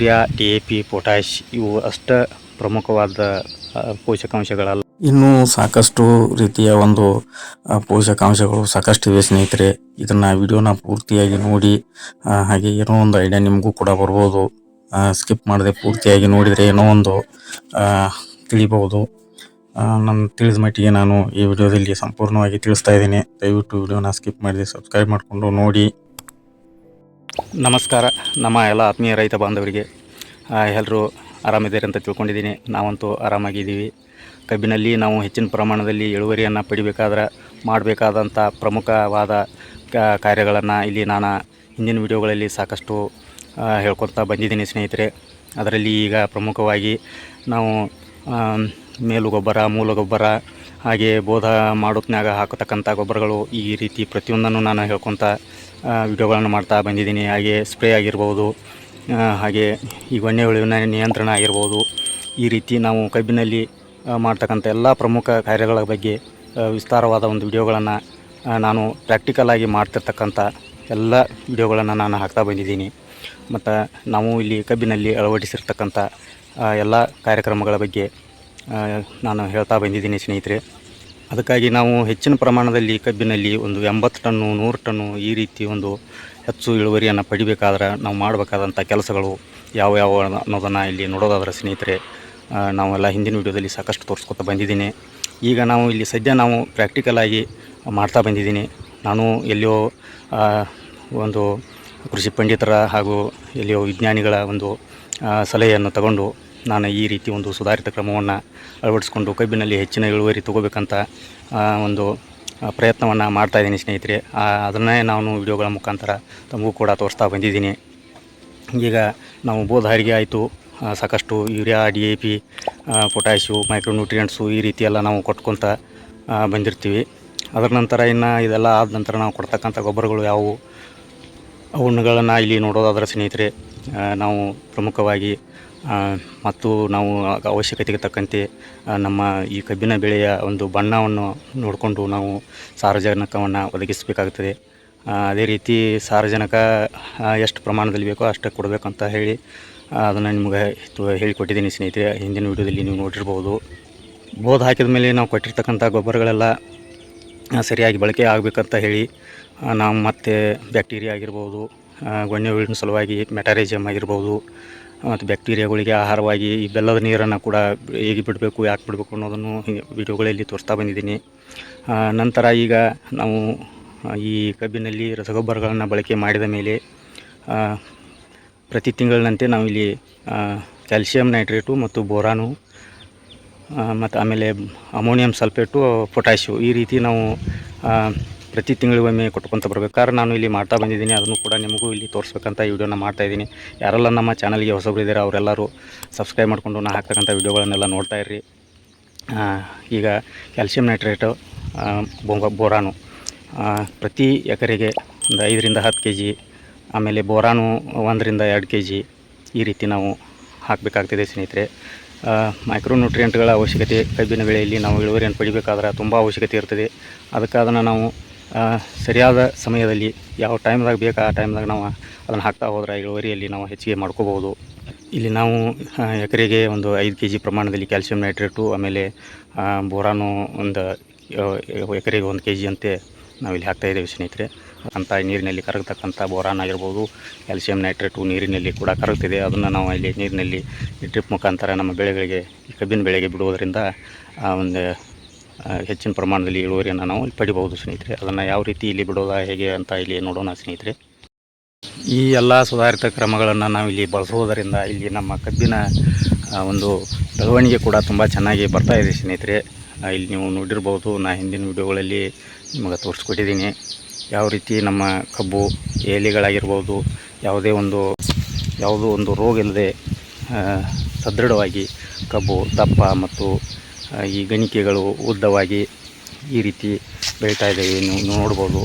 Urea D A P potash ಇವು ಅಷ್ಟ ಪ್ರಮುಖವಾದ ಪೋಷಕಾಂಶಗಳಲ್ಲ. ಇನ್ನೂ ಸಾಕಷ್ಟು ರೀತಿಯ ಒಂದು ಪೋಷಕಾಂಶಗಳು ಪೋಷಕಾಂಶಗಳು ಸಾಕಷ್ಟಿವೆ ಸ್ನೇಹಿತರೆ. ಇದನ್ನು ವಿಡಿಯೋನ ಪೂರ್ತಿಯಾಗಿ ನೋಡಿ ಹಾಗೆ ಏನೋ ಒಂದು ಐಡಿಯಾ ನಿಮಗೂ ಕೂಡ ಬರ್ಬೋದು. ಸ್ಕಿಪ್ ಮಾಡದೆ ಪೂರ್ತಿಯಾಗಿ ನೋಡಿದರೆ ಏನೋ ಒಂದು ತಿಳಿಬಹುದು. ನನ್ನ ತಿಳಿದ ಮಟ್ಟಿಗೆ ನಾನು ಈ ವಿಡಿಯೋದಲ್ಲಿ ಸಂಪೂರ್ಣವಾಗಿ ತಿಳಿಸ್ತಾ ಇದ್ದೀನಿ. ದಯವಿಟ್ಟು ವಿಡಿಯೋನ ಸ್ಕಿಪ್ ಮಾಡಿದೆ ಸಬ್ಸ್ಕ್ರೈಬ್ ಮಾಡಿಕೊಂಡು ನೋಡಿ. ನಮಸ್ಕಾರ. ನಮ್ಮ ಎಲ್ಲ ಆತ್ಮೀಯ ರೈತ ಬಾಂಧವರಿಗೆ ಎಲ್ಲರೂ ಆರಾಮಿದ್ದಾರೆ ಅಂತ ತಿಳ್ಕೊಂಡಿದ್ದೀನಿ. ನಾವಂತೂ ಆರಾಮಾಗಿದ್ದೀವಿ. ಕಬ್ಬಿನಲ್ಲಿ ನಾವು ಹೆಚ್ಚಿನ ಪ್ರಮಾಣದಲ್ಲಿ ಇಳುವರಿಯನ್ನು ಪಡಿಬೇಕಾದ್ರೆ ಮಾಡಬೇಕಾದಂಥ ಪ್ರಮುಖವಾದ ಕಾರ್ಯಗಳನ್ನು ಇಲ್ಲಿ ನಾನು ಹಿಂದಿನ ವಿಡಿಯೋಗಳಲ್ಲಿ ಸಾಕಷ್ಟು ಹೇಳ್ಕೊತಾ ಬಂದಿದ್ದೀನಿ ಸ್ನೇಹಿತರೆ. ಅದರಲ್ಲಿ ಈಗ ಪ್ರಮುಖವಾಗಿ ನಾವು ಮೇಲು ಗೊಬ್ಬರ ಮೂಲ ಗೊಬ್ಬರ ಹಾಗೆ ಬೋಧ ಮಾಡೋತ್ನಾಗ ಹಾಕತಕ್ಕಂಥ ಗೊಬ್ಬರಗಳು ಈ ರೀತಿ ಪ್ರತಿಯೊಂದನ್ನು ನಾನು ಹೇಳ್ಕೊತ ವಿಡಿಯೋಗಳನ್ನು ಮಾಡ್ತಾ ಬಂದಿದ್ದೀನಿ. ಹಾಗೆ ಸ್ಪ್ರೇ ಆಗಿರ್ಬೋದು ಹಾಗೆ ಈ ಒಣ್ಣೆ ಹುಳುವಿನ ನಿಯಂತ್ರಣ ಆಗಿರ್ಬೋದು. ಈ ರೀತಿ ನಾವು ಕಬ್ಬಿನಲ್ಲಿ ಮಾಡ್ತಕ್ಕಂಥ ಎಲ್ಲ ಪ್ರಮುಖ ಕಾರ್ಯಗಳ ಬಗ್ಗೆ ವಿಸ್ತಾರವಾದ ಒಂದು ವಿಡಿಯೋಗಳನ್ನು ನಾನು ಪ್ರಾಕ್ಟಿಕಲ್ ಆಗಿ ಮಾಡ್ತಿರ್ತಕ್ಕಂಥ ಎಲ್ಲ ವಿಡಿಯೋಗಳನ್ನು ನಾನು ಹಾಕ್ತಾ ಬಂದಿದ್ದೀನಿ. ಮತ್ತು ನಾವು ಇಲ್ಲಿ ಕಬ್ಬಿನಲ್ಲಿ ಅಳವಡಿಸಿರ್ತಕ್ಕಂಥ ಎಲ್ಲ ಕಾರ್ಯಕ್ರಮಗಳ ಬಗ್ಗೆ ನಾನು ಹೇಳ್ತಾ ಬಂದಿದ್ದೀನಿ ಸ್ನೇಹಿತರೆ. ಅದಕ್ಕಾಗಿ ನಾವು ಹೆಚ್ಚಿನ ಪ್ರಮಾಣದಲ್ಲಿ ಕಬ್ಬಿನಲ್ಲಿ ಒಂದು ಎಂಬತ್ತು ಟನ್ನು, ನೂರು ಟನ್ನು ಈ ರೀತಿ ಒಂದು ಹೆಚ್ಚು ಇಳುವರಿಯನ್ನು ಪಡಿಬೇಕಾದ್ರೆ ನಾವು ಮಾಡಬೇಕಾದಂಥ ಕೆಲಸಗಳು ಯಾವ ಯಾವ ಅನ್ನೋದನ್ನು ಇಲ್ಲಿ ನೋಡೋದಾದ್ರೆ ಸ್ನೇಹಿತರೆ ನಾವೆಲ್ಲ ಹಿಂದಿನ ವಿಡಿಯೋದಲ್ಲಿ ಸಾಕಷ್ಟು ತೋರಿಸ್ಕೊತಾ ಬಂದಿದ್ದೀನಿ. ಈಗ ನಾವು ಇಲ್ಲಿ ಸದ್ಯ ನಾವು ಪ್ರಾಕ್ಟಿಕಲಾಗಿ ಮಾಡ್ತಾ ಬಂದಿದ್ದೀನಿ. ನಾನು ಎಲ್ಲಿಯೋ ಒಂದು ಕೃಷಿ ಪಂಡಿತರ ಹಾಗೂ ಎಲ್ಲಿಯೋ ವಿಜ್ಞಾನಿಗಳ ಒಂದು ಸಲಹೆಯನ್ನು ತಗೊಂಡು ನಾನು ಈ ರೀತಿ ಒಂದು ಸುಧಾರಿತ ಕ್ರಮವನ್ನು ಅಳವಡಿಸ್ಕೊಂಡು ಕಬ್ಬಿನಲ್ಲಿ ಹೆಚ್ಚಿನ ಇಳುವರಿ ತಗೋಬೇಕಂತ ಒಂದು ಪ್ರಯತ್ನವನ್ನು ಮಾಡ್ತಾಯಿದ್ದೀನಿ ಸ್ನೇಹಿತರೆ. ಅದನ್ನೇ ನಾನು ವಿಡಿಯೋಗಳ ಮುಖಾಂತರ ತಮಗೂ ಕೂಡ ತೋರಿಸ್ತಾ ಬಂದಿದ್ದೀನಿ. ಈಗ ನಾವು ಬೋಧಾರಿಗೆ ಆಯಿತು. ಸಾಕಷ್ಟು urea, D A P potash micronutrients ಈ ರೀತಿ ಎಲ್ಲ ನಾವು ಕೊಟ್ಕೊತ ಬಂದಿರ್ತೀವಿ. ಅದರ ನಂತರ ಇನ್ನು ಇದೆಲ್ಲ ಆದ ನಂತರ ನಾವು ಕೊಡ್ತಕ್ಕಂಥ ಗೊಬ್ಬರಗಳು ಯಾವುವು? ಅವುಗಳನ್ನು ಇಲ್ಲಿ ನೋಡೋದಾದರೆ ಸ್ನೇಹಿತರೆ ನಾವು ಪ್ರಮುಖವಾಗಿ ಮತ್ತು ನಾವು ಅವಶ್ಯಕತೆಗೆ ತಕ್ಕಂತೆ ನಮ್ಮ ಈ ಕಬ್ಬಿನ ಬೆಳೆಯ ಒಂದು ಬಣ್ಣವನ್ನು ನೋಡಿಕೊಂಡು ನಾವು ಸಾರಜನಕವನ್ನು ಒದಗಿಸಬೇಕಾಗುತ್ತದೆ. ಅದೇ ರೀತಿ ಸಾರಜನಕ ಎಷ್ಟು ಪ್ರಮಾಣದಲ್ಲಿ ಬೇಕೋ ಅಷ್ಟೇ ಕೊಡಬೇಕಂತ ಹೇಳಿ ಅದನ್ನು ನಿಮಗೆ ಹೇಳಿಕೊಟ್ಟಿದ್ದೀನಿ ಸ್ನೇಹಿತರೆ. ಹಿಂದಿನ ವಿಡಿಯೋದಲ್ಲಿ ನೀವು ನೋಡಿರ್ಬೋದು. ಬೋಧ ಹಾಕಿದ ಮೇಲೆ ನಾವು ಕೊಟ್ಟಿರ್ತಕ್ಕಂಥ ಗೊಬ್ಬರಗಳೆಲ್ಲ ಸರಿಯಾಗಿ ಬಳಕೆ ಆಗಬೇಕಂತ ಹೇಳಿ ನಾವು ಮತ್ತೆ ಬ್ಯಾಕ್ಟೀರಿಯಾ ಆಗಿರ್ಬೋದು ಗೊಣ್ಣೆ ಹುಳಿನ ಸಲುವಾಗಿ ಮೆಟಾರೇಜಿಯಮ್ ಆಗಿರ್ಬೋದು ಮತ್ತು ಬ್ಯಾಕ್ಟೀರಿಯಾಗಳಿಗೆ ಆಹಾರವಾಗಿ ಈ ಬೆಲ್ಲದ ನೀರನ್ನು ಕೂಡ ಹೇಗೆ ಬಿಡಬೇಕು, ಯಾಕೆ ಬಿಡಬೇಕು ಅನ್ನೋದನ್ನು ವಿಡಿಯೋಗಳಲ್ಲಿ ತೋರಿಸ್ತಾ ಬಂದಿದ್ದೀನಿ. ನಂತರ ಈಗ ನಾವು ಈ ಕಬ್ಬಿನಲ್ಲಿ ರಸಗೊಬ್ಬರಗಳನ್ನು ಬಳಕೆ ಮಾಡಿದ ಮೇಲೆ ಪ್ರತಿ ತಿಂಗಳಿನಂತೆ ಇಲ್ಲಿ ಕ್ಯಾಲ್ಸಿಯಂ ನೈಟ್ರೇಟು ಮತ್ತು ಬೋರಾನು ಮತ್ತು ಆಮೇಲೆ ಅಮೋನಿಯಂ ಸಲ್ಫೇಟು ಪೊಟ್ಯಾಶು ಈ ರೀತಿ ನಾವು ಪ್ರತಿ ತಿಂಗಳಿಗೊಮ್ಮೆ ಕೊಟ್ಕೊಂತ ಬರ್ಬೇಕಾದ್ರೆ ನಾನು ಇಲ್ಲಿ ಮಾಡ್ತಾ ಬಂದಿದ್ದೀನಿ. ಅದನ್ನು ಕೂಡ ನಿಮಗೂ ಇಲ್ಲಿ ತೋರಿಸ್ಬೇಕಂತ ಈ ಮಾಡ್ತಾ ಇದ್ದೀನಿ. ಯಾರೆಲ್ಲ ನಮ್ಮ ಚಾನಲ್ಗೆ ಹೊಸಬ್ರು ಇದ್ದಾರೆ ಅವರೆಲ್ಲರೂ ಸಬ್ಸ್ಕ್ರೈಬ್ ಮಾಡಿಕೊಂಡು ನಾನು ಹಾಕ್ತಕ್ಕಂಥ ವಿಡಿಯೋಗಳನ್ನೆಲ್ಲ ನೋಡ್ತಾ ಇರ್ರಿ. ಈಗ ಕ್ಯಾಲ್ಸಿಯಂ ನೈಟ್ರೇಟು ಬೋರಾನು. ಪ್ರತಿ ಎಕರೆಗೆ ಒಂದು ಐದರಿಂದ ಹತ್ತು ಕೆ ಜಿ ಆಮೇಲೆ ಬೋರಾನು ಒಂದರಿಂದ ಎರಡು ಕೆ ಜಿ ಈ ರೀತಿ ನಾವು ಹಾಕಬೇಕಾಗ್ತದೆ ಸ್ನೇಹಿತರೆ. ಮೈಕ್ರೋನ್ಯೂಟ್ರಿಯೆಂಟ್ಗಳ ಅವಶ್ಯಕತೆ ಕಬ್ಬಿನ ಬೆಳೆಯಲ್ಲಿ ನಾವು ಇಳುವರಿಯನ್ನು ಪಡಿಬೇಕಾದ್ರೆ ತುಂಬ ಅವಶ್ಯಕತೆ ಇರ್ತದೆ. ಅದಕ್ಕೆ ಅದನ್ನು ನಾವು ಸರಿಯಾದ ಸಮಯದಲ್ಲಿ ಯಾವ ಟೈಮ್ದಾಗ ಬೇಕು ಆ ಟೈಮ್ದಾಗ ನಾವು ಅದನ್ನು ಹಾಕ್ತಾ ಹೋದ್ರೆ ಇಳುವರಿಯಲ್ಲಿ ನಾವು ಹೆಚ್ಚಿಗೆ ಮಾಡ್ಕೋಬೋದು ಇಲ್ಲಿ ನಾವು ಎಕರೆಗೆ ಒಂದು ಐದು ಕೆ ಜಿ ಪ್ರಮಾಣದಲ್ಲಿ ಕ್ಯಾಲ್ಸಿಯಂ ನೈಟ್ರೇಟು ಆಮೇಲೆ ಬೋರಾನು ಒಂದು ಎಕರೆಗೆ ಒಂದು ಕೆ ಜಿ ಅಂತೆ ನಾವಿಲ್ಲಿ ಹಾಕ್ತಾಯಿದ್ದೇವೆ ಸ್ನೇಹಿತರೆ. ಅಂತ ನೀರಿನಲ್ಲಿ ಕರಗತಕ್ಕಂಥ ಬೋರಾನ್ ಆಗಿರ್ಬೋದು ಕ್ಯಾಲ್ಸಿಯಂ ನೈಟ್ರೇಟು ನೀರಿನಲ್ಲಿ ಕೂಡ ಕರಗ್ತಿದೆ. ಅದನ್ನು ನಾವು ಇಲ್ಲಿ ನೀರಿನಲ್ಲಿ ಡ್ರಿಪ್ ಮುಖಾಂತರ ನಮ್ಮ ಬೆಳೆಗಳಿಗೆ, ಕಬ್ಬಿನ ಬೆಳೆಗೆ ಬಿಡುವುದರಿಂದ ಆ ಒಂದು ಹೆಚ್ಚಿನ ಪ್ರಮಾಣದಲ್ಲಿ ಇಳುವರಿಯನ್ನು ನಾವು ಇಲ್ಲಿ ಪಡಿಬಹುದು ಸ್ನೇಹಿತರೆ. ಅದನ್ನು ಯಾವ ರೀತಿ ಇಲ್ಲಿ ಬಿಡೋದಾ, ಹೇಗೆ ಅಂತ ಇಲ್ಲಿ ನೋಡೋಣ ಸ್ನೇಹಿತರೆ. ಈ ಎಲ್ಲ ಸುಧಾರಿತ ಕ್ರಮಗಳನ್ನು ನಾವು ಇಲ್ಲಿ ಬಳಸುವುದರಿಂದ ಇಲ್ಲಿ ನಮ್ಮ ಕಬ್ಬಿನ ಒಂದು ಬೆಳವಣಿಗೆ ಕೂಡ ತುಂಬ ಚೆನ್ನಾಗಿ ಬರ್ತಾ ಇದೆ ಸ್ನೇಹಿತರೆ. ಇಲ್ಲಿ ನೀವು ನೋಡಿರ್ಬೋದು, ನಾ ಹಿಂದಿನ ವಿಡಿಯೋಗಳಲ್ಲಿ ನಿಮಗೆ ತೋರಿಸ್ಕೊಟ್ಟಿದ್ದೀನಿ. ಯಾವ ರೀತಿ ನಮ್ಮ ಕಬ್ಬು ಎಲೆಗಳಾಗಿರ್ಬೋದು, ಯಾವುದೇ ಒಂದು, ಯಾವುದೋ ಒಂದು ರೋಗ ಇಲ್ಲದೆ ಸದೃಢವಾಗಿ ಕಬ್ಬು ದಪ್ಪ ಮತ್ತು ಈ ಗಣಿಕೆಗಳು ಉದ್ದವಾಗಿ ಈ ರೀತಿ ಬೆಳೀತಾ ಇದ್ದಾವೆ ನೀವು ನೋಡ್ಬೋದು.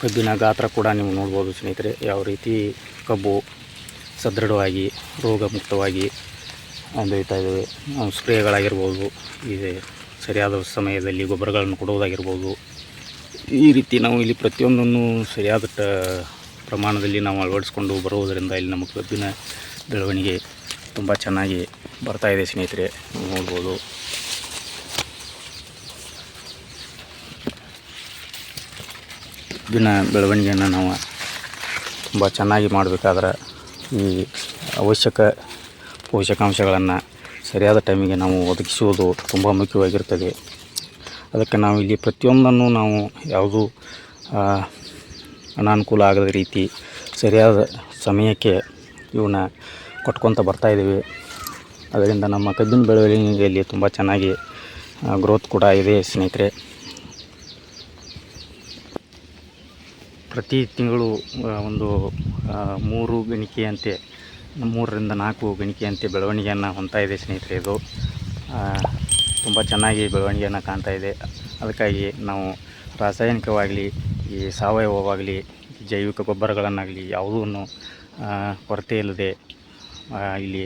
ಕಬ್ಬಿನ ಗಾತ್ರ ಕೂಡ ನೀವು ನೋಡ್ಬೋದು ಸ್ನೇಹಿತರೆ. ಯಾವ ರೀತಿ ಕಬ್ಬು ಸದೃಢವಾಗಿ ರೋಗ ಮುಕ್ತವಾಗಿ ಬೆಳೀತಾ ಇದ್ದಾವೆ. ಸ್ಪ್ರೇಗಳಾಗಿರ್ಬೋದು ಇದೆ ಸರಿಯಾದ ಸಮಯದಲ್ಲಿ ಗೊಬ್ಬರಗಳನ್ನು ಕೊಡುವುದಾಗಿರ್ಬೋದು. ಈ ರೀತಿ ನಾವು ಇಲ್ಲಿ ಪ್ರತಿಯೊಂದನ್ನು ಸರಿಯಾದ ಪ್ರಮಾಣದಲ್ಲಿ ನಾವು ಅಳವಡಿಸ್ಕೊಂಡು ಬರುವುದರಿಂದ ಇಲ್ಲಿ ನಮ್ಮ ಕಬ್ಬಿನ ಬೆಳವಣಿಗೆ ತುಂಬ ಚೆನ್ನಾಗಿ ಬರ್ತಾ ಇದೆ ಸ್ನೇಹಿತರೆ. ನೋಡ್ಬೋದು. ಕಬ್ಬಿನ ಬೆಳವಣಿಗೆಯನ್ನು ನಾವು ತುಂಬ ಚೆನ್ನಾಗಿ ಮಾಡಬೇಕಾದ್ರೆ ಈ ಅವಶ್ಯಕ ಪೋಷಕಾಂಶಗಳನ್ನು ಸರಿಯಾದ ಟೈಮಿಗೆ ನಾವು ಒದಗಿಸುವುದು ತುಂಬ ಮುಖ್ಯವಾಗಿರ್ತದೆ. ಅದಕ್ಕೆ ನಾವು ಇಲ್ಲಿ ಪ್ರತಿಯೊಂದನ್ನು ನಾವು ಯಾವುದೂ ಅನಾನುಕೂಲ ಆಗದ ರೀತಿ ಸರಿಯಾದ ಸಮಯಕ್ಕೆ ಇವನ್ನ ಕೊಟ್ಕೊತ ಬರ್ತಾಯಿದ್ದೀವಿ ಅದರಿಂದ ನಮ್ಮ ಕಬ್ಬಿನ ಬೆಳವಣಿಗೆಯಲ್ಲಿ ತುಂಬ ಚೆನ್ನಾಗಿ ಗ್ರೋತ್ ಕೂಡ ಇದೆ ಸ್ನೇಹಿತರೆ. ಪ್ರತಿ ತಿಂಗಳು ಒಂದು ಮೂರು ಗಣಿಕೆಯಂತೆ, ಮೂರರಿಂದ ನಾಲ್ಕು ಗಣಿಕೆಯಂತೆ ಬೆಳವಣಿಗೆಯನ್ನು ಹೊಂದ್ತಾ ಇದೆ ಸ್ನೇಹಿತರೆ ಇದು. ತುಂಬ ಚೆನ್ನಾಗಿ ಬೆಳವಣಿಗೆಯನ್ನು ಕಾಣ್ತಾ ಇದೆ. ಅದಕ್ಕಾಗಿ ನಾವು ರಾಸಾಯನಿಕವಾಗಲಿ, ಈ ಸಾವಯವವಾಗಲಿ, ಜೈವಿಕ ಗೊಬ್ಬರಗಳನ್ನಾಗಲಿ ಯಾವುದನ್ನು ಕೊರತೆ ಇಲ್ಲದೆ ಇಲ್ಲಿ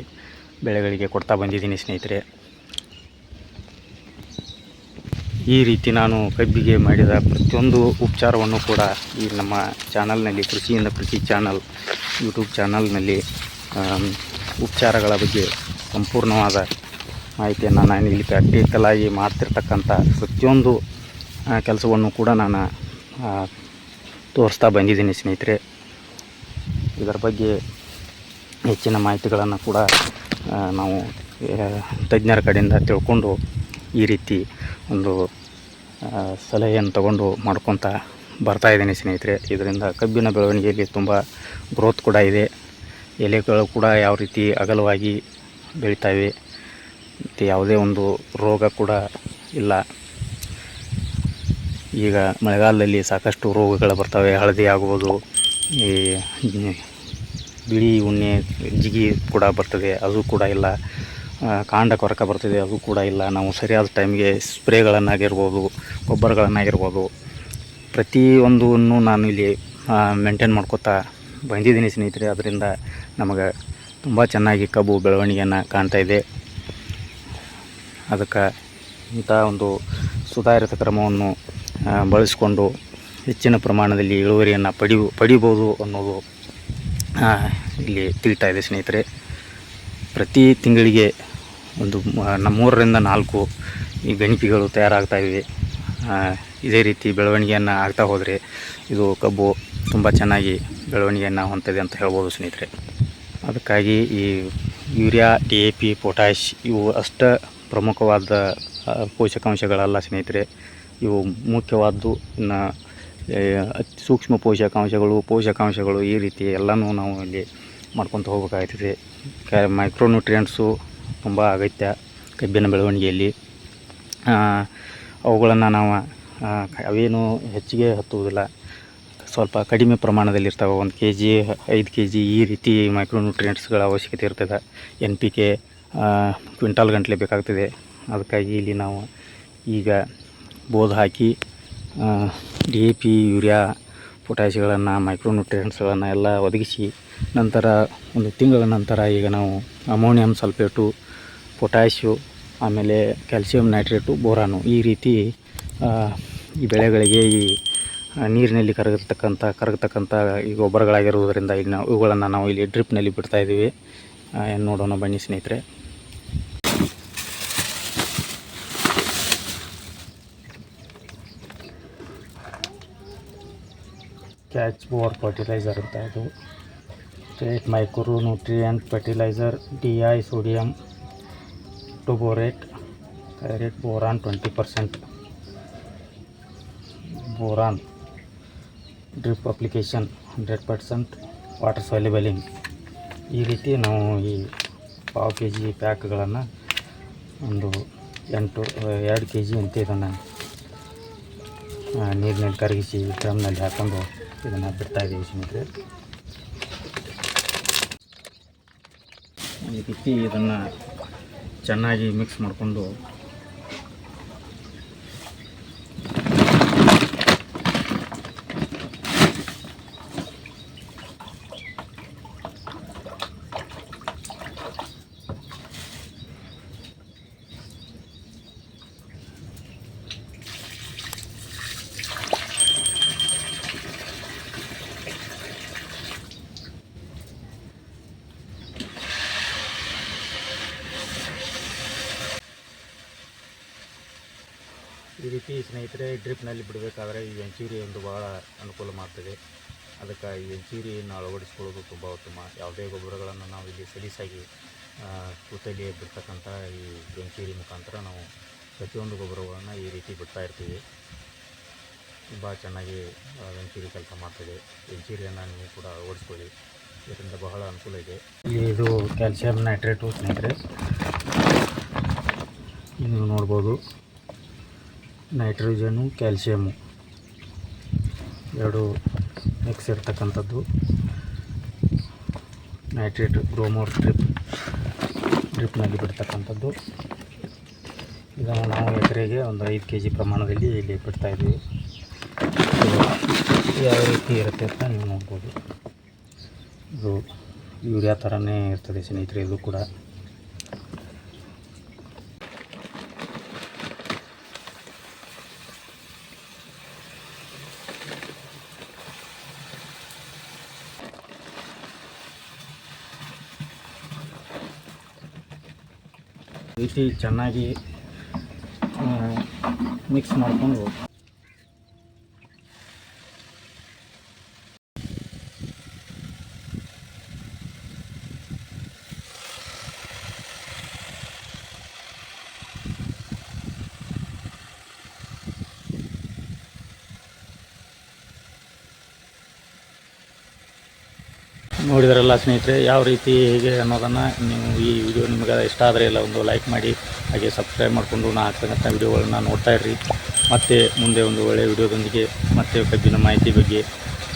ಬೆಳೆಗಳಿಗೆ ಕೊಡ್ತಾ ಬಂದಿದ್ದೀನಿ ಸ್ನೇಹಿತರೆ. ಈ ರೀತಿ ನಾನು ಕಬ್ಬಿಗೆ ಮಾಡಿದ ಪ್ರತಿಯೊಂದು ಉಪಚಾರವನ್ನು ಕೂಡ ಈ ನಮ್ಮ ಚಾನಲ್ನಲ್ಲಿ, ಕೃಷಿಯಿಂದ ಕೃಷಿ ಚಾನಲ್, ಯೂಟ್ಯೂಬ್ ಚಾನಲ್ನಲ್ಲಿ ಉಪಚಾರಗಳ ಬಗ್ಗೆ ಸಂಪೂರ್ಣವಾದ ಮಾಹಿತಿಯನ್ನು ನಾನು ಇಲ್ಲಿ ಪ್ರಾಕ್ಟಿಕಲ್ ಆಗಿ ಮಾಡ್ತಿರ್ತಕ್ಕಂಥ ಪ್ರತಿಯೊಂದು ಕೆಲಸವನ್ನು ಕೂಡ ನಾನು ತೋರಿಸ್ತಾ ಬಂದಿದ್ದೀನಿ ಸ್ನೇಹಿತರೆ. ಇದರ ಬಗ್ಗೆ ಹೆಚ್ಚಿನ ಮಾಹಿತಿಗಳನ್ನು ಕೂಡ ನಾವು ತಜ್ಞರ ಕಡೆಯಿಂದ ತಿಳ್ಕೊಂಡು ಈ ರೀತಿ ಒಂದು ಸಲಹೆಯನ್ನು ತಗೊಂಡು ಮಾಡ್ಕೊತ ಬರ್ತಾ ಇದ್ದೀನಿ ಸ್ನೇಹಿತರೆ. ಇದರಿಂದ ಕಬ್ಬಿನ ಬೆಳವಣಿಗೆಯಲ್ಲಿ ತುಂಬ ಗ್ರೋತ್ ಕೂಡ ಇದೆ. ಎಲೆಗಳು ಕೂಡ ಯಾವ ರೀತಿ ಅಗಲವಾಗಿ ಬೆಳಿತಾವೆ ಮತ್ತು ಯಾವುದೇ ಒಂದು ರೋಗ ಕೂಡ ಇಲ್ಲ. ಈಗ ಮಳೆಗಾಲದಲ್ಲಿ ಸಾಕಷ್ಟು ರೋಗಗಳು ಬರ್ತವೆ, ಹಳದಿ ಆಗ್ಬೋದು, ಈ ಈ ಬಿಳಿ ಉಣ್ಣೆ, ಜಿಗಿ ಕೂಡ ಬರ್ತದೆ, ಅದು ಕೂಡ ಇಲ್ಲ. ಕಾಂಡ ಕೊರಕ ಬರ್ತದೆ, ಅದು ಕೂಡ ಇಲ್ಲ. ನಾವು ಸರಿಯಾದ ಟೈಮ್ಗೆ ಸ್ಪ್ರೇಗಳನ್ನಾಗಿರ್ಬೋದು, ಗೊಬ್ಬರಗಳನ್ನಾಗಿರ್ಬೋದು. ಪ್ರತಿಯೊಂದನ್ನು ನಾನು ಇಲ್ಲಿ ಮೇಂಟೈನ್ ಮಾಡ್ಕೋತಾ ಬಂದಿದ್ದೀನಿ ಸ್ನೇಹಿತರೆ. ಅದರಿಂದ ನಮಗೆ ತುಂಬ ಚೆನ್ನಾಗಿ ಕಬ್ಬು ಬೆಳವಣಿಗೆಯನ್ನು ಕಾಣ್ತಾ ಇದೆ. ಅದಕ್ಕೆ ಇಂಥ ಒಂದು ಸುಧಾರಿತ ಕ್ರಮವನ್ನು ಬಳಸಿಕೊಂಡು ಹೆಚ್ಚಿನ ಪ್ರಮಾಣದಲ್ಲಿ ಇಳುವರಿಯನ್ನು ಪಡಿ ಪಡಿಬೋದು ಅನ್ನೋದು ಇಲ್ಲಿ ತಿಳಿತಾ ಇದೆ ಸ್ನೇಹಿತರೆ. ಪ್ರತಿ ತಿಂಗಳಿಗೆ ಒಂದು ಮೂರರಿಂದ ನಾಲ್ಕು ಈ ಗಣಿಕೆಗಳು ತಯಾರಾಗ್ತಾ ಇವೆ. ಇದೇ ರೀತಿ ಬೆಳವಣಿಗೆಯನ್ನು ಆಗ್ತಾ ಹೋದರೆ ಇದು ಕಬ್ಬು ತುಂಬ ಚೆನ್ನಾಗಿ ಬೆಳವಣಿಗೆಯನ್ನು ಹೊಂದಿದೆ ಅಂತ ಹೇಳ್ಬೋದು ಸ್ನೇಹಿತರೆ. ಅದಕ್ಕಾಗಿ ಈ urea, D A P potash ಇವು ಅಷ್ಟ ಪ್ರಮುಖವಾದ ಪೋಷಕಾಂಶಗಳಲ್ಲ ಸ್ನೇಹಿತರೆ. ಇವು ಮುಖ್ಯವಾದ್ದು ಇನ್ನು ಅತಿ ಸೂಕ್ಷ್ಮ ಪೋಷಕಾಂಶಗಳು ಪೋಷಕಾಂಶಗಳು ಈ ರೀತಿ ಎಲ್ಲನೂ ನಾವು ಇಲ್ಲಿ ಮಾಡ್ಕೊತ ಹೋಗ್ಬೇಕಾಗ್ತದೆ. ಮೈಕ್ರೋನ್ಯೂಟ್ರಿಯೆಂಟ್ಸು ತುಂಬ ಅಗತ್ಯ ಕಬ್ಬಿನ ಬೆಳವಣಿಗೆಯಲ್ಲಿ. ಅವುಗಳನ್ನು ನಾವು ಅವೇನು ಹೆಚ್ಚಿಗೆ ಹತ್ತುವುದಿಲ್ಲ. ಸ್ವಲ್ಪ ಕಡಿಮೆ ಪ್ರಮಾಣದಲ್ಲಿ ಇರ್ತವೆ ಒಂದು ಕೆ ಜಿ ಐದು ಕೆ ಜಿ ಈ ರೀತಿ ಮೈಕ್ರೋನ್ಯೂಟ್ರಿಯೆಂಟ್ಸ್ಗಳ ಅವಶ್ಯಕತೆ ಇರ್ತದೆ. ಎನ್ ಪಿ ಕೆ ಕ್ವಿಂಟಾಲ್ ಗಂಟಲೆ ಬೇಕಾಗ್ತದೆ. ಅದಕ್ಕಾಗಿ ಇಲ್ಲಿ ನಾವು ಈಗ ಬೋದ್ ಹಾಕಿ ಡಿ ಎ ಪಿ ಯೂರಿಯಾ ಪೊಟ್ಯಾಶ್ಗಳನ್ನು ಮೈಕ್ರೋನ್ಯೂಟ್ರಿಯೆಂಟ್ಸ್ಗಳನ್ನು ಎಲ್ಲ ಒದಗಿಸಿ, ನಂತರ ಒಂದು ತಿಂಗಳ ನಂತರ ಈಗ ನಾವು ಅಮೋನಿಯಂ ಸಲ್ಫೇಟು ಪೊಟ್ಯಾಶು ಆಮೇಲೆ ಕ್ಯಾಲ್ಸಿಯಂ ನೈಟ್ರೇಟು, ಬೋರಾನು ಈ ರೀತಿ ಈ ಬೆಳೆಗಳಿಗೆ ಈ ನೀರಿನಲ್ಲಿ ಕರಗಿರ್ತಕ್ಕಂಥ ಕರಗತಕ್ಕಂಥ ಈ ಗೊಬ್ಬರಗಳಾಗಿರುವುದರಿಂದ ಈಗ ನಾವು ಇವುಗಳನ್ನು ನಾವು ಇಲ್ಲಿ ಡ್ರಿಪ್ನಲ್ಲಿ ಬಿಡ್ತಾಯಿದ್ದೀವಿ ಏನು ನೋಡೋಣ ಬನ್ನಿ ಸ್ನೇಹಿತರೆ. ಕ್ಯಾಚ್ ಬೋರ್ ಫರ್ಟಿಲೈಸರ್ ಅಂತ ಇದು state micro nutrient fertiliser disodium octaborate tetrahydrate boron twenty percent boron drip application hundred percent water ಸೊಲಿಬಲಿಂಗ್ ಈ ರೀತಿ ನಾವು ಈ ಪಾವು ಕೆ ಜಿ ಪ್ಯಾಕ್ಗಳನ್ನು ಒಂದು ಎಂಟು, ಎರಡು ಕೆ ಜಿ ಅಂತ ಇದನ್ನು ನೀರಿನಲ್ಲಿ ಕರಗಿಸಿ ಡ್ರಮ್ನಲ್ಲಿ ಹಾಕ್ಕೊಂಡು ಇದನ್ನು ಬಿಡ್ತಾ ಇದ್ದೀವಿ ಸ್ನೇಹಿತರೆ. ಈ ರೀತಿ ಇದನ್ನು ಚೆನ್ನಾಗಿ ಮಿಕ್ಸ್ ಮಾಡಿಕೊಂಡು ಈ ರೀತಿ ಸ್ನೇಹಿತರೆ ಡ್ರಿಪ್ನಲ್ಲಿ ಬಿಡಬೇಕಾದ್ರೆ ಈ ವೆಂಚೂರಿ ಒಂದು ಭಾಳ ಅನುಕೂಲ ಮಾಡ್ತದೆ. ಅದಕ್ಕೆ ಈ ವೆಂಚೂರಿಯನ್ನು ಅಳವಡಿಸ್ಕೊಳ್ಳೋದು ತುಂಬ ಉತ್ತಮ. ಯಾವುದೇ ಗೊಬ್ಬರಗಳನ್ನು ನಾವು ಇಲ್ಲಿ ಸಲೀಸಾಗಿ ಕೂತಲ್ಲಿ ಬಿಡ್ತಕ್ಕಂಥ ಈ ವೆಂಚೂರಿ ಮುಖಾಂತರ ನಾವು ಪ್ರತಿಯೊಂದು ಗೊಬ್ಬರಗಳನ್ನು ಈ ರೀತಿ ಬಿಡ್ತಾ ಇರ್ತೀವಿ. ತುಂಬ ಚೆನ್ನಾಗಿ ವೆಂಚೂರಿ ಕೆಲಸ ಮಾಡ್ತದೆ. ವೆಂಚೂರಿಯನ್ನು ನೀವು ಕೂಡ ಅಳವಡಿಸ್ಕೊಳ್ಳಿ. ಇದರಿಂದ ಬಹಳ ಅನುಕೂಲ ಇದೆ. ಇದು ಕ್ಯಾಲ್ಸಿಯಂ ನೈಟ್ರೇಟು ಸ್ನೇಹಿತರೆ. ನೀವು ನೋಡ್ಬೋದು. ನೈಟ್ರೋಜನು ಕ್ಯಾಲ್ಶಿಯಮು ಎರಡು ಮಿಕ್ಸ್ ಇರ್ತಕ್ಕಂಥದ್ದು. ನೈಟ್ರೇಟ್ ಗ್ರೋಮೋರ್ ಡ್ರಿಪ್ ಡ್ರಿಪ್ನಲ್ಲಿ ಬಿಡ್ತಕ್ಕಂಥದ್ದು. ಇದನ್ನು ನಾವು ಎಕರೆಗೆ ಒಂದು ಐದು ಕೆ ಜಿ ಪ್ರಮಾಣದಲ್ಲಿ ಇಲ್ಲಿ ಬಿಡ್ತಾಯಿದ್ದೀವಿ ಯಾವ ರೀತಿ ಇರುತ್ತೆ ಅಂತ ನೀವು ನೋಡ್ಬೋದು. ಇದು ಯೂರಿಯಾ ಥರನೇ ಇರ್ತದೆ ಸ್ನೇಹಿತರೆ, ಇದು ಕೂಡ ಈ ರೀತಿ ಚೆನ್ನಾಗಿ ಮಿಕ್ಸ್ ಮಾಡಿಕೊಂಡು ನೋಡಿದ್ರಲ್ಲ ಸ್ನೇಹಿತರೆ, ಯಾವ ರೀತಿ ಹೇಗೆ ಅನ್ನೋದನ್ನು ನೀವು ಈ ವಿಡಿಯೋ ನಿಮಗೆ ಇಷ್ಟ ಆದರೆ ಎಲ್ಲ ಒಂದು ಲೈಕ್ ಮಾಡಿ, ಹಾಗೆ ಸಬ್ಸ್ಕ್ರೈಬ್ ಮಾಡಿಕೊಂಡು ನಾ ಹಾಕ್ತಕ್ಕಂಥ ವಿಡಿಯೋಗಳನ್ನು ನೋಡ್ತಾ ಇರ್ರಿ. ಮತ್ತು ಮುಂದೆ ಒಂದು ಒಳ್ಳೆಯ ವಿಡಿಯೋದೊಂದಿಗೆ ಮತ್ತೆ ಕಬ್ಬಿನ ಮಾಹಿತಿ ಬಗ್ಗೆ,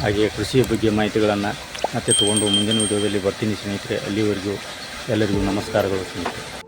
ಹಾಗೆ ಕೃಷಿಯ ಬಗ್ಗೆ ಮಾಹಿತಿಗಳನ್ನು ಮತ್ತೆ ತೊಗೊಂಡು ಮುಂದಿನ ವಿಡಿಯೋದಲ್ಲಿ ಬರ್ತೀನಿ ಸ್ನೇಹಿತರೆ. ಅಲ್ಲಿವರೆಗೂ ಎಲ್ಲರಿಗೂ ನಮಸ್ಕಾರಗಳು ಸ್ನೇಹಿತರೆ.